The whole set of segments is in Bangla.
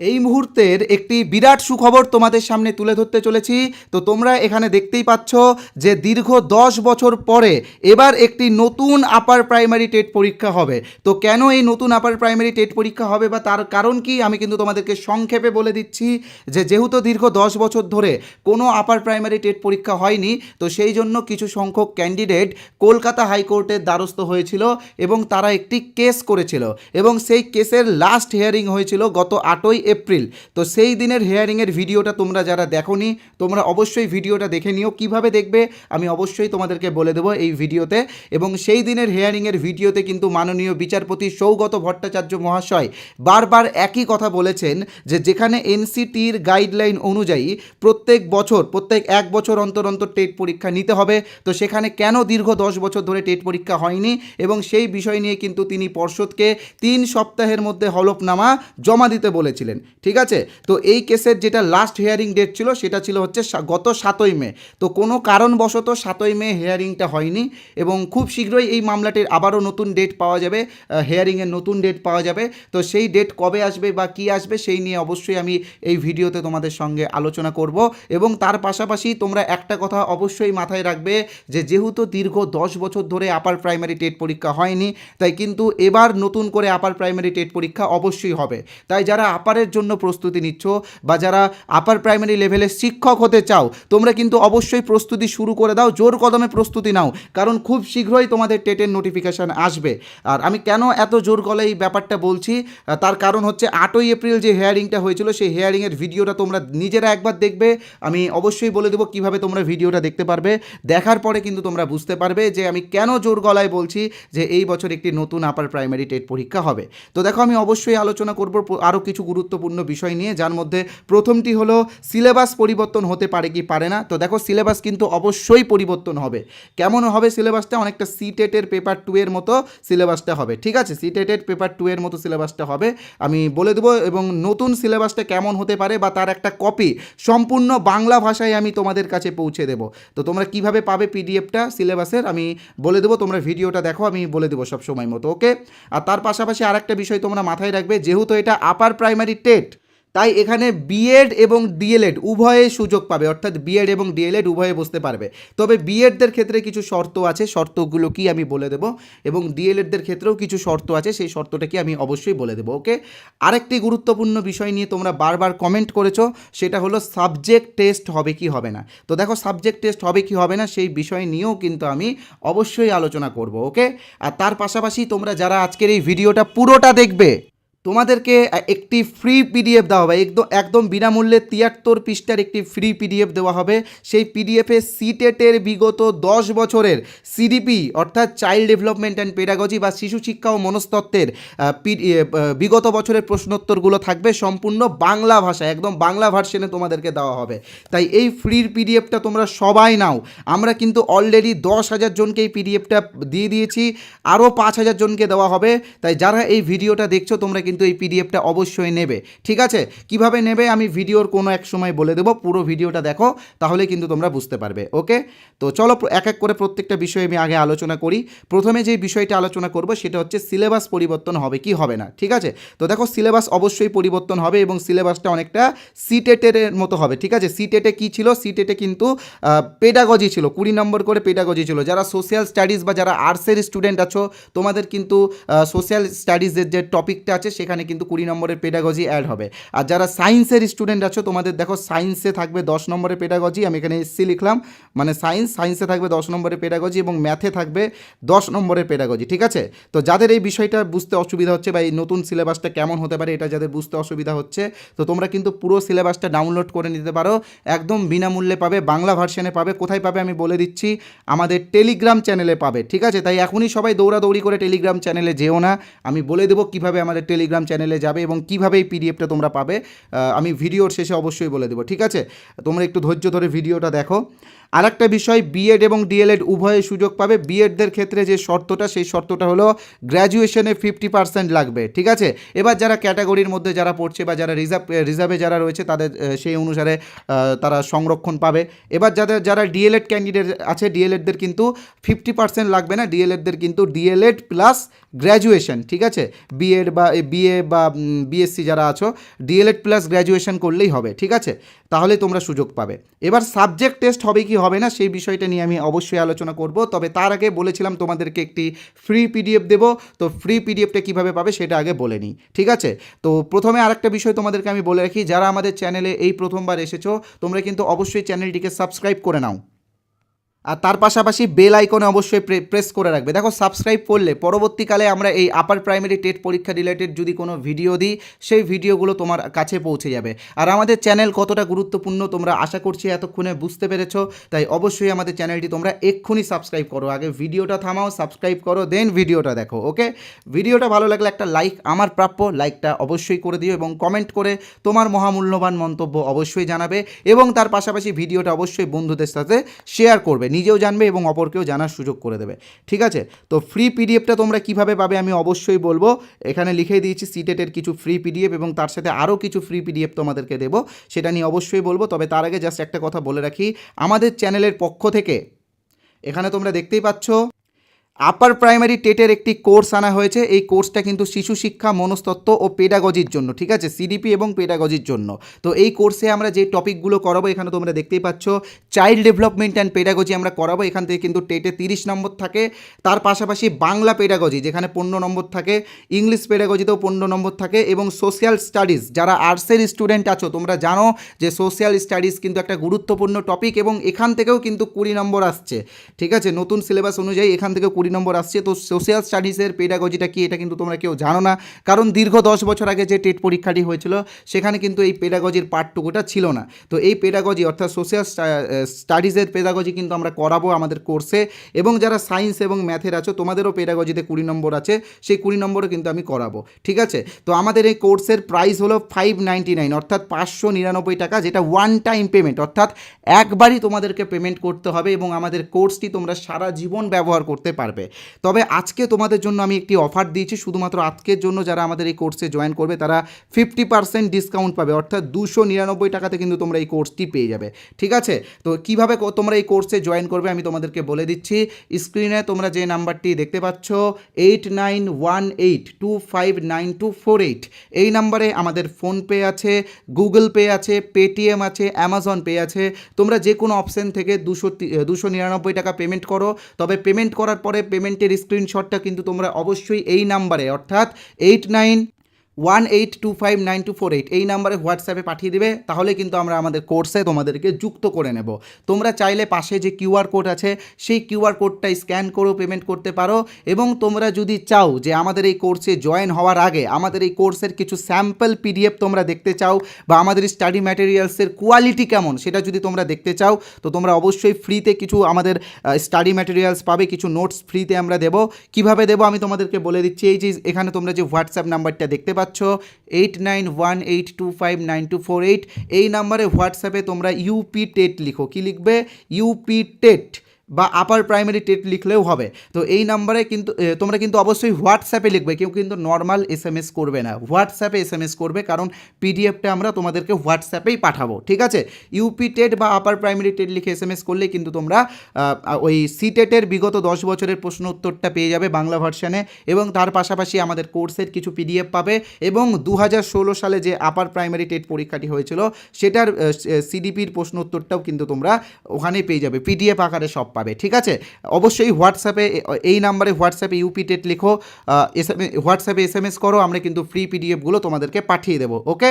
এই মুহূর্তের একটি বিরাট সুখবর তোমাদের সামনে তুলে ধরতে চলেছি। তো তোমরা এখানে দেখতেই পাচ্ছ যে দীর্ঘ দশ বছর পরে এবার একটি নতুন আপার প্রাইমারি টেট পরীক্ষা হবে। তো কেন এই নতুন আপার প্রাইমারি টেট পরীক্ষা হবে বা তার কারণ কি আমি কিন্তু তোমাদেরকে সংক্ষেপে বলে দিচ্ছি যে যেহেতু দীর্ঘ দশ বছর ধরে কোনো আপার প্রাইমারি টেট পরীক্ষা হয়নি, তো সেই জন্য কিছু সংখ্যক ক্যান্ডিডেট কলকাতা হাইকোর্টের দ্বারস্থ হয়েছিল এবং তারা একটি কেস করেছিল এবং সেই কেসের লাস্ট হিয়ারিং হয়েছিল গত আটই এপ্রিল। তো সেই দিনের হেয়ারিংয়ের ভিডিওটা তোমরা যারা দেখোনি, তোমরা অবশ্যই ভিডিওটা দেখে নিও। কীভাবে দেখবে? আমি অবশ্যই তোমাদেরকে বলে দেবো এই ভিডিওতে। এবং সেই দিনের হেয়ারিংয়ের ভিডিওতে কিন্তু মাননীয় বিচারপতি সৌগত ভট্টাচার্য মহাশয় বারবার একই কথা বলেছেন যে যেখানে এনসিটির গাইডলাইন অনুযায়ী প্রত্যেক বছর, প্রত্যেক এক বছর অন্তর অন্তর টেট পরীক্ষা নিতে হবে, তো সেখানে কেন দীর্ঘ দশ বছর ধরে টেট পরীক্ষা হয়নি? এবং সেই বিষয় নিয়ে কিন্তু তিনি পর্ষদকে তিন সপ্তাহের মধ্যে হলফনামা জমা দিতে বলেছিলেন। ঠিক আছে? তো এই কেসের যেটা লাস্ট হেয়ারিং ডেট ছিল, সেটা ছিল হচ্ছে গত সাতই মে। তো কোনো কারণবশত সাতই মে হিয়ারিংটা হয়নি এবং খুব শীঘ্রই এই মামলাটির আবারও নতুন ডেট পাওয়া যাবে হিয়ারিংয়ের নতুন ডেট পাওয়া যাবে। তো সেই ডেট কবে আসবে বা কি আসবে সেই নিয়ে অবশ্যই আমি এই ভিডিওতে তোমাদের সঙ্গে আলোচনা করব এবং তার পাশাপাশি তোমরা একটা কথা অবশ্যই মাথায় রাখবে যে, যেহেতু দীর্ঘ দশ বছর ধরে আপার প্রাইমারি টেট পরীক্ষা হয়নি, তাই কিন্তু এবার নতুন করে আপার প্রাইমারি টেট পরীক্ষা অবশ্যই হবে। তাই যারা আপারের জন্য প্রস্তুতি নিচ্ছ বা যারা আপার প্রাইমারি লেভেলে শিক্ষক হতে চাও, তোমরা কিন্তু অবশ্যই প্রস্তুতি শুরু করে দাও, জোর কদমে প্রস্তুতি নাও, কারণ খুব শীঘ্রই তোমাদের টেটের নোটিফিকেশান আসবে। আর আমি কেন এত জোর গলে এই ব্যাপারটা বলছি? তার কারণ হচ্ছে আটই এপ্রিল যে হেয়ারিংটা হয়েছিল, সেই হেয়ারিংয়ের ভিডিওটা তোমরা নিজেরা একবার দেখবে। আমি অবশ্যই বলে দেবো কীভাবে তোমরা ভিডিওটা দেখতে পারবে। দেখার পরে কিন্তু তোমরা বুঝতে পারবে যে আমি কেন জোর গলায় বলছি যে এই বছর একটি নতুন আপার প্রাইমারি টেট পরীক্ষা হবে। তো দেখো, আমি অবশ্যই আলোচনা করব আরও কিছু গুরুত্বপূর্ণ বিষয় নিয়ে, যার মধ্যে প্রথমটি হলো, সিলেবাস পরিবর্তন হতে পারে কি পারে না? তো দেখো, সিলেবাস কিন্তু অবশ্যই পরিবর্তন হবে। কেমন হবে সিলেবাসটা? অনেকটা সি টেটের পেপার টু এর মতো সিলেবাসটা হবে। ঠিক আছে? সি টেটের পেপার টু এর মতো সিলেবাসটা হবে। আমি বলে দেবো, এবং নতুন সিলেবাসটা কেমন হতে পারে বা তার একটা কপি সম্পূর্ণ বাংলা ভাষায় আমি তোমাদের কাছে পৌঁছে দেবো। তো তোমরা কীভাবে পাবে পিডিএফটা সিলেবাসের আমি বলে দেবো, তোমরা ভিডিওটা দেখো, আমি বলে দেবো সব সময় মতো ওকে আর তার পাশাপাশি আরেকটা বিষয় তোমরা মাথায় রাখবে, যেহেতু এটা আপার প্রাইমারি টেট তাই এখানে বিএড এবং ডিএলএড উভয়ে সুযোগ পাবে, অর্থাৎ বিএড এবং ডিএলএড উভয়ে বসতে পারবে। তবে বিএডদের ক্ষেত্রে কিছু শর্ত আছে, শর্তগুলো কি আমি বলে দেবো, এবং ডিএলএডদের ক্ষেত্রেও কিছু শর্ত আছে, সেই শর্তটা কি আমি অবশ্যই বলে দেবো, ওকে? আরেকটি গুরুত্বপূর্ণ বিষয় নিয়ে তোমরা বারবার কমেন্ট করেছ, সেটা হলো সাবজেক্ট টেস্ট হবে কি হবে না। তো দেখো সাবজেক্ট টেস্ট হবে কি হবে না, সেই বিষয় নিয়েও কিন্তু আমি অবশ্যই আলোচনা করব, ওকে? আর তার পাশাপাশি তোমরা যারা আজকের এই ভিডিওটা পুরোটা দেখবে তোমাদেরকে একটি ফ্রি পিডিএফ দেওয়া হবে। একদম একদম বিনামূল্যে তিয়াত্তর পৃষ্ঠার একটি ফ্রি পিডিএফ দেওয়া হবে। সেই পিডিএফে সিটেটের বিগত দশ বছরের সিডিপি অর্থাৎ চাইল্ড ডেভেলপমেন্ট অ্যান্ড পেডাগজি বা শিশু শিক্ষা ও মনস্তত্ত্বের বিগত বছরের প্রশ্নোত্তরগুলো থাকবে। সম্পূর্ণ বাংলা ভাষায় একদম বাংলা ভার্সনে তোমাদেরকে দেওয়া হবে। তাই এই ফ্রির পিডিএফটা তোমরা সবাই নাও। আমরা কিন্তু অলরেডি দশ হাজার জনকে এই পিডিএফটা দিয়ে দিয়েছি। আরও পাঁচ হাজার জনকে দেওয়া হবে। তাই যারা এই ভিডিওটা দেখছ, তোমরা কিন্তু এই পিডিএফটা অবশ্যই নেবে। ঠিক আছে? কীভাবে নেবে আমি ভিডিওর কোনো এক সময় বলে দেবো। পুরো ভিডিওটা দেখো, তাহলে কিন্তু তোমরা বুঝতে পারবে, ওকে? তো চলো এক এক করে প্রত্যেকটা বিষয়ে আমি আগে আলোচনা করি। প্রথমে যে বিষয়টা আলোচনা করব সেটা হচ্ছে সিলেবাস পরিবর্তন হবে কি হবে না, ঠিক আছে? তো দেখো সিলেবাস অবশ্যই পরিবর্তন হবে এবং সিলেবাসটা অনেকটা সিটেটের মতো হবে, ঠিক আছে? সিটেটে কি ছিল? সিটেটে কিন্তু পেডাগজি ছিল, কুড়ি নম্বর করে পেডাগজি ছিল। যারা সোশ্যাল স্টাডিজ বা যারা আর্টসের স্টুডেন্ট আছো, তোমাদের কিন্তু সোশ্যাল স্টাডিজের যে টপিকটা আছে সেখানে কিন্তু কুড়ি নম্বরের পেডাগজি অ্যাড হবে। আর যারা সায়েন্সের স্টুডেন্ট আছো, তোমাদের দেখো সায়েন্সে থাকবে দশ নম্বরের পেডাগজি আমি এখানে এসসি লিখলাম। মানে সায়েন্স সায়েন্সে থাকবে দশ নম্বরের পেডাগজি এবং ম্যাথে থাকবে দশ নম্বরের পেডাগজি ঠিক আছে? তো যাদের এই বিষয়টা বুঝতে অসুবিধা হচ্ছে বা এই নতুন সিলেবাসটা কেমন হতে পারে এটা যাদের বুঝতে অসুবিধা হচ্ছে, তো তোমরা কিন্তু পুরো সিলেবাসটা ডাউনলোড করে নিতে পারো। একদম বিনামূল্যে পাবে, বাংলা ভার্সনে পাবে। কোথায় পাবে আমি বলে দিচ্ছি, আমাদের টেলিগ্রাম চ্যানেলে পাবে, ঠিক আছে? তাই এখনই সবাই দৌড়াদৌড়ি করে টেলিগ্রাম চ্যানেলে যেও না। আমি বলে দেবো কীভাবে আমাদের টেলিগ্রাম চ্যানেলে যাবে এবং কীভাবে এই পিডিএফটা তোমরা পাবে আমি ভিডিওর শেষে অবশ্যই বলে দেবো, ঠিক আছে? তোমরা একটু ধৈর্য ধরে ভিডিওটা দেখো। আরেকটা বিষয় বিএড এবং ডিএলএড উভয়ে সুযোগ পাবে। বিএডদের ক্ষেত্রে যে শর্তটা, সেই শর্তটা হলো গ্র্যাজুয়েশনে ফিফটি পার্সেন্ট লাগবে, ঠিক আছে? এবার যারা ক্যাটাগরির মধ্যে যারা পড়ছে বা যারা রিজার্ভ রিজার্ভে যারা রয়েছে, তাদের সেই অনুসারে তারা সংরক্ষণ পাবে। এবার যাদের, যারা ডিএলএড ক্যান্ডিডেট আছে ডিএলএডদের কিন্তু ফিফটি পার্সেন্ট লাগবে না। ডিএলএডদের কিন্তু ডিএলএড প্লাস গ্র্যাজুয়েশন ঠিক আছে? বিএড বা বিএ বা বিএসসি যারা আছো ডিএলএড প্লাস গ্র্যাজুয়েশন করলেই হবে, ঠিক আছে? তাহলে তোমরা সুযোগ পাবে। এবার সাবজেক্ট টেস্ট হবে কি হবে না, সেই বিষয়টা নিয়ে আমি অবশ্যই আলোচনা করব। তবে তার আগে বলেছিলাম তোমাদেরকে একটি ফ্রি পিডিএফ দেবো। তো ফ্রি পিডিএফটা কীভাবে পাবে সেটা আগে বলে নিই, ঠিক আছে? তো প্রথমে আরেকটা বিষয় তোমাদেরকে আমি বলে রাখি, যারা আমাদের চ্যানেলে এই প্রথমবার এসেছ, তোমরা কিন্তু অবশ্যই চ্যানেলটিকে সাবস্ক্রাইব করে নাও। আর তার পাশাপাশি বেল আইকনে অবশ্যই প্রেস করে রাখবে। দেখো সাবস্ক্রাইব করলে পরবর্তীকালে আমরা এই আপার প্রাইমারি টেট পরীক্ষা রিলেটেড যদি কোনো ভিডিও দিই, সেই ভিডিওগুলো তোমার কাছে পৌঁছে যাবে। আর আমাদের চ্যানেল কতটা গুরুত্বপূর্ণ তোমরা আশা করছি এতক্ষণে বুঝতে পেরেছ। তাই অবশ্যই আমাদের চ্যানেলটি তোমরা এক্ষুনি সাবস্ক্রাইব করো। আগে ভিডিওটা থামাও সাবস্ক্রাইব করো দেন ভিডিওটা দেখো ওকে ভিডিওটা ভালো লাগলে একটা লাইক আমার প্রাপ্য লাইকটা অবশ্যই করে দিও এবং কমেন্ট করে তোমার মহামূল্যবান মন্তব্য অবশ্যই জানাবে এবং তার পাশাপাশি ভিডিওটা অবশ্যই বন্ধুদের সাথে শেয়ার করবে। নিজেও জানবে এবং অপরকেও জানার সুযোগ করে দেবে। ঠিক আছে? তো ফ্রি পিডিএফটা তোমরা কীভাবে পাবে আমি অবশ্যই বলব। এখানে লিখে দিয়েছি সিটেটের কিছু ফ্রি পিডিএফ এবং তার সাথে আরও কিছু ফ্রি পিডিএফ তোমাদেরকে দেবো। সেটা নিয়ে অবশ্যই বলব। তবে তার আগে জাস্ট একটা কথা বলে রাখি। আমাদের চ্যানেলের পক্ষ থেকে এখানে তোমরা দেখতেই পাচ্ছ আপার প্রাইমারি টেটের একটি কোর্স আনা হয়েছে। এই কোর্সটা কিন্তু শিশু শিক্ষা, মনস্তত্ত্ব ও পেডাগজির জন্য, ঠিক আছে? সিডিপি এবং পেডাগজির জন্য। তো এই কোর্সে আমরা যে টপিকগুলো করাবো, এখানে তোমরা দেখতেই পাচ্ছ চাইল্ড ডেভেলপমেন্ট অ্যান্ড পেডাগজি আমরা করাবো। এখান থেকে কিন্তু টেটে তিরিশ নম্বর থাকে। তার পাশাপাশি বাংলা পেডাগজি যেখানে পনেরো নম্বর থাকে। ইংলিশ পেডাগজিতেও পনেরো নম্বর থাকে এবং সোশ্যাল স্টাডিজ যারা আর্টসের স্টুডেন্ট আছো, তোমরা জানো যে সোশ্যাল স্টাডিজ কিন্তু একটা গুরুত্বপূর্ণ টপিক এবং এখান থেকেও কিন্তু কুড়ি নম্বর আসছে। ঠিক আছে? নতুন সিলেবাস অনুযায়ী এখান থেকে কুড়ি নম্বর আসছে। তো সোশ্যাল স্টাডিজের পেডাগজিটা কি, এটা কিন্তু তোমরা কেউ জানো না। কারণ দীর্ঘ দশ বছর আগে যে টেট পরীক্ষাটি হয়েছিল, সেখানে কিন্তু এই পেডাগজির পাঠটুকুটা ছিল না। তো এই পেডাগজি অর্থাৎ সোশ্যাল স্টাডিজের পেডাগজি কিন্তু আমরা করাবো আমাদের কোর্সে এবং যারা সায়েন্স এবং ম্যাথের আছো, তোমাদেরও পেডাগজিতে কুড়ি নম্বর আছে, সেই কুড়ি নম্বরও কিন্তু আমি করাবো। ঠিক আছে? তো আমাদের এই কোর্সের প্রাইস হলো ফাইভ নাইনটি নাইন অর্থাৎ পাঁচশো নিরানব্বই টাকা, যেটা ওয়ান টাইম পেমেন্ট অর্থাৎ একবারই তোমাদেরকে পেমেন্ট করতে হবে এবং আমাদের কোর্সটি তোমরা সারা জীবন ব্যবহার করতে পারবে। তবে আজকে তোমাদের জন্য আমি একটি অফার দিয়েছি, শুধুমাত্র আজকের জন্য যারা আমাদের এই কোর্সে জয়েন করবে, তারা ফিফটি পার্সেন্ট ডিসকাউন্ট পাবে, অর্থাৎ দুশো নিরানব্বই টাকাতে কিন্তু তোমরা এই কোর্সটি পেয়ে যাবে। ঠিক আছে? তো কীভাবে তোমরা এই কোর্সে জয়েন করবে আমি তোমাদেরকে বলে দিচ্ছি। স্ক্রিনে তোমরা যে নাম্বারটি দেখতে পাচ্ছ eight nine one eight two five nine two four eight এই নাম্বারে আমাদের ফোনপে আছে গুগল পে আছে পেটিএম আছে অ্যামাজন পে আছে। তোমরা যে কোনো অপশন থেকে দুশো দুশো নিরানব্বই টাকা পেমেন্ট করো। তবে পেমেন্ট করার পরে পেমেন্টের স্ক্রিনশটটা কিন্তু তোমরা অবশ্যই এই নাম্বারে অর্থাৎ eight nine one eight two five nine two four eight এই নাম্বারে হোয়াটসঅ্যাপে পাঠিয়ে দিবে, তাহলে কিন্তু আমরা আমাদের কোর্সে তোমাদেরকে যুক্ত করে নেব। তোমরা চাইলে পাশে যে কিউআর কোড আছে, সেই কিউআর কোডটা স্ক্যান করেও পেমেন্ট করতে পারো এবং তোমরা যদি চাও যে আমাদের এই কোর্সে জয়েন হওয়ার আগে আমাদের এই কোর্সের কিছু স্যাম্পল পিডিএফ তোমরা দেখতে চাও বা আমাদের স্টাডি ম্যাটেরিয়ালসের কোয়ালিটি কেমন সেটা যদি তোমরা দেখতে চাও, তো তোমরা অবশ্যই ফ্রিতে কিছু আমাদের স্টাডি ম্যাটেরিয়ালস পাবে, কিছু নোটস ফ্রিতে আমরা দেবো। কীভাবে দেবো আমি তোমাদেরকে বলে দিচ্ছি, এই যে এখানে তোমরা যে হোয়াটসঅ্যাপ নাম্বারটা দেখতে পাচ্ছ eight nine one eight two five nine two four eight এই নাম্বারে হোয়াটসঅ্যাপে তোমরা ইউপি টেট লিখো। কি লিখবে? ইউপি টেট বা আপার প্রাইমারি টেট লিখলেও হবে। তো এই নাম্বারে কিন্তু তোমরা কিন্তু অবশ্যই হোয়াটসঅ্যাপে লিখবে, কেউ কিন্তু নর্মাল এস এম এস করবে না। হোয়াটসঅ্যাপে এস এম এস করবে, কারণ পিডিএফটা আমরা তোমাদেরকে হোয়াটসঅ্যাপেই পাঠাবো, ঠিক আছে? ইউপি টেট বা আপার প্রাইমারি টেট লিখে এস এম এস করলে কিন্তু তোমরা ওই সি টেটের বিগত দশ বছরের প্রশ্ন উত্তরটা পেয়ে যাবে বাংলা ভার্সানে এবং তার পাশাপাশি আমাদের কোর্সের কিছু পিডিএফ পাবে, এবং দু হাজার ষোলো সালে যে আপার প্রাইমারি টেট পরীক্ষাটি হয়েছিল, সেটার সিডিপির প্রশ্ন উত্তরটাও কিন্তু তোমরা ওখানেই পেয়ে যাবে পিডিএফ আকারে সব পাবে, ঠিক আছে? অবশ্যই হোয়াটসঅ্যাপে, এই নাম্বারে হোয়াটসঅ্যাপে ইউপি টেট লিখো এস হোয়াটসঅ্যাপে এস এম এস করো, আমরা কিন্তু ফ্রি পিডিএফগুলো তোমাদেরকে পাঠিয়ে দেবো ওকে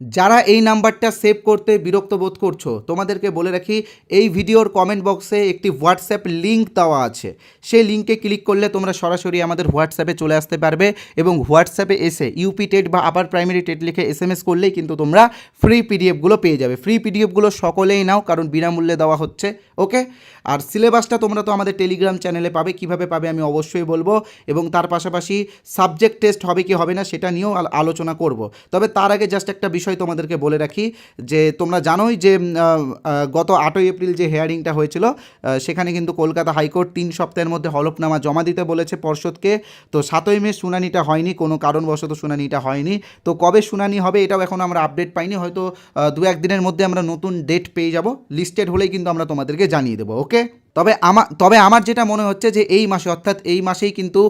যারা এই নাম্বারটা সেভ করতে বিরক্ত বোধ করছ, তোমাদেরকে বলে রাখি, এই ভিডিওর কমেন্ট বক্সে একটি হোয়াটসঅ্যাপ লিঙ্ক দেওয়া আছে। সেই লিঙ্কে ক্লিক করলে তোমরা সরাসরি আমাদের হোয়াটসঅ্যাপে চলে আসতে পারবে এবং হোয়াটসঅ্যাপে এসে ইউপি টেট বা আপার প্রাইমারি টেট লিখে এস এম এস করলেই কিন্তু তোমরা ফ্রি পিডিএফগুলো পেয়ে যাবে। ফ্রি পিডিএফগুলো সকলেই নাও, কারণ বিনামূল্যে দেওয়া হচ্ছে ওকে আর সিলেবাসটা তোমরা তো আমাদের টেলিগ্রাম চ্যানেলে পাবে, কীভাবে পাবে আমি অবশ্যই বলব এবং তার পাশাপাশি সাবজেক্ট টেস্ট হবে কি হবে না সেটা নিয়েও আলোচনা করব। তবে তার আগে জাস্ট একটা বিষয় তোমাদেরকে বলে রাখি যে তোমরা জানোই যে গত আটই এপ্রিল যে হেয়ারিংটা হয়েছিল সেখানে কিন্তু কলকাতা হাইকোর্ট তিন সপ্তাহের মধ্যে হলফনামা জমা দিতে বলেছে পর্ষদকে। তো সাতই মে শুনানিটা হয়নি, কোনো কারণবশত শুনানিটা হয়নি। তো কবে শুনানি হবে এটাও এখন আমরা আপডেট পাইনি, হয়তো দু একদিনের মধ্যে আমরা নতুন ডেট পেয়ে যাব। লিস্টেড হলেই কিন্তু আমরা তোমাদেরকে জানিয়ে দেবো ওকে তবে আমার তবে আমার যেটা মনে হচ্ছে যে এই মাসে, অর্থাৎ এই মাসেই কিন্তু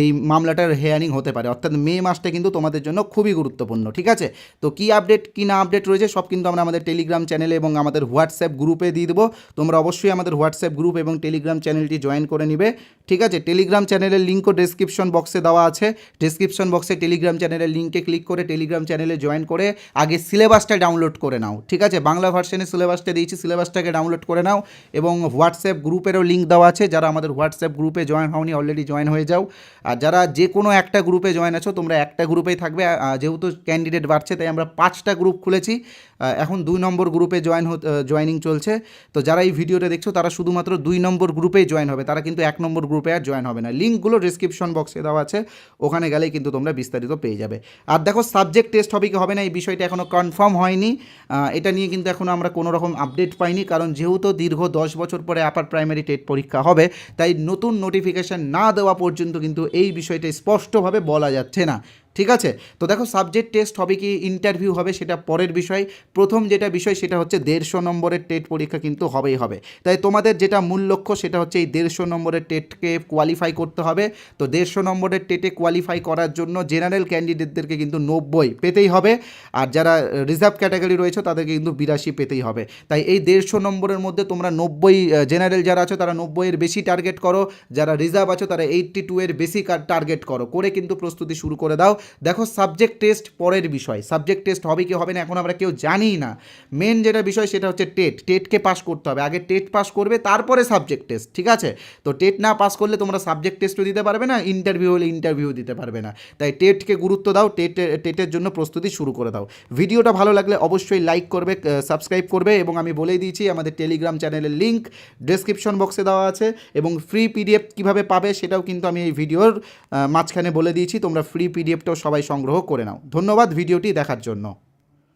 এই মামলাটার হেয়ারিং হতে পারে। অর্থাৎ মে মাসটা কিন্তু তোমাদের জন্য খুবই গুরুত্বপূর্ণ, ঠিক আছে? তো কি আপডেট কি না আপডেট রয়েছে সব কিন্তু আমরা আমাদের টেলিগ্রাম চ্যানেলে এবং আমাদের হোয়াটসঅ্যাপ গ্রুপে দিয়ে দেবো। তোমরা অবশ্যই আমাদের হোয়াটসঅ্যাপ গ্রুপ এবং টেলিগ্রাম চ্যানেলটি জয়েন করে নিবে, ঠিক আছে? টেলিগ্রাম চ্যানেলের লিঙ্কও ডেসক্রিপশন বক্সে দেওয়া আছে। ডেসক্রিপশন বক্সে টেলিগ্রাম চ্যানেলের লিঙ্কে ক্লিক করে টেলিগ্রাম চ্যানেলে জয়েন করে আগে সিলেবাসটা ডাউনলোড করে নাও, ঠিক আছে? বাংলা ভার্সনে সিলেবাসটা দিয়েছি সিলেবাসটাকে ডাউনলোড করে নাও এবং হোয়াটসঅ্যাপ গ্রুপেরও লিঙ্ক দেওয়া আছে। যারা আমাদের হোয়াটসঅ্যাপ গ্রুপে জয়েন হওনি অলরেডি জয়েন হয়ে যাও। আর যারা যে কোনো একটা গ্রুপে জয়েন আছো, তোমরা একটা গ্রুপেই থাকবে। যেহেতু ক্যান্ডিডেট বাড়ছে, তাই আমরা পাঁচটা গ্রুপ খুলেছি। এখন দুই নম্বর গ্রুপে জয়েন জয়েনিং চলছে। তো যারা এই ভিডিওটা দেখছ, তারা শুধুমাত্র দুই নম্বর গ্রুপেই জয়েন হবে। তারা কিন্তু এক নম্বর গ্রুপে আর জয়েন হবে না। লিঙ্কগুলো ডিসক্রিপশন বক্সে দেওয়া আছে। ওখানে গেলেই কিন্তু তোমরা বিস্তারিত পেয়ে যাবে। আর দেখো সাবজেক্ট টেস্ট হবে কি, হবে না, এই বিষয়টা এখনও কনফার্ম হয়নি। এটা নিয়ে কিন্তু এখনও আমরা কোনো রকম আপডেট পাইনি। কারণ যেহেতু দীর্ঘ দশ বছর পরে আপার প্রাইমারি টেট পরীক্ষা হবে, তাই নতুন নোটিফিকেশান না দেওয়া পর্যন্ত কিন্তু এই বিষয়টা স্পষ্টভাবে বলা যাচ্ছে না। ঠিক আছে? তো দেখো সাবজেক্ট টেস্ট হবে কি ইন্টারভিউ হবে সেটা পরের বিষয়। প্রথম যেটা বিষয় সেটা হচ্ছে দেড়শো নম্বরের টেট পরীক্ষা কিন্তু হবেই হবে। তাই তোমাদের যেটা মূল লক্ষ্য সেটা হচ্ছে এই দেড়শো নম্বরের টেটকে কোয়ালিফাই করতে হবে। তো দেড়শো নম্বরের টেটে কোয়ালিফাই করার জন্য জেনারেল ক্যান্ডিডেটদেরকে কিন্তু নব্বই পেতেই হবে। আর যারা রিজার্ভ ক্যাটাগরি রয়েছে তাদেরকে কিন্তু বিরাশি পেতেই হবে। তাই এই দেড়শো নম্বরের মধ্যে তোমরা নব্বই জেনারেল যারা আছো তারা নব্বইয়ের বেশি টার্গেট করো। যারা রিজার্ভ আছো তারা এইট্টি টু এর বেশি টার্গেট করো। করে কিন্তু প্রস্তুতি শুরু করে দাও। দেখো সাবজেক্ট টেস্ট পরের বিষয়। সাবজেক্ট টেস্ট হবে কি হবে না এখন আমরা কেউ জানিই না। মেন যেটা বিষয় সেটা হচ্ছে টেট টেটকে পাস করতে হবে। আগে টেট পাস করবে, তারপরে সাবজেক্ট টেস্ট ঠিক আছে? তো টেট না পাস করলে তোমরা সাবজেক্ট টেস্টও দিতে পারবে না ইন্টারভিউ হলে ইন্টারভিউ দিতে পারবে না। তাই টেটকে গুরুত্ব দাও টেট টেটের জন্য প্রস্তুতি শুরু করে দাও। ভিডিওটা ভালো লাগলে অবশ্যই লাইক করবে সাবস্ক্রাইব করবে এবং আমি বলেই দিয়েছি, আমাদের টেলিগ্রাম চ্যানেলের লিঙ্ক ডেসক্রিপশন বক্সে দেওয়া আছে এবং ফ্রি পিডিএফ কীভাবে পাবে সেটাও কিন্তু আমি এই ভিডিওর মাঝখানে বলে দিয়েছি। তোমরা ফ্রি পিডিএফটাও সবাই সংগ্রহ করে নাও। ধন্যবাদ ভিডিওটি দেখার জন্য।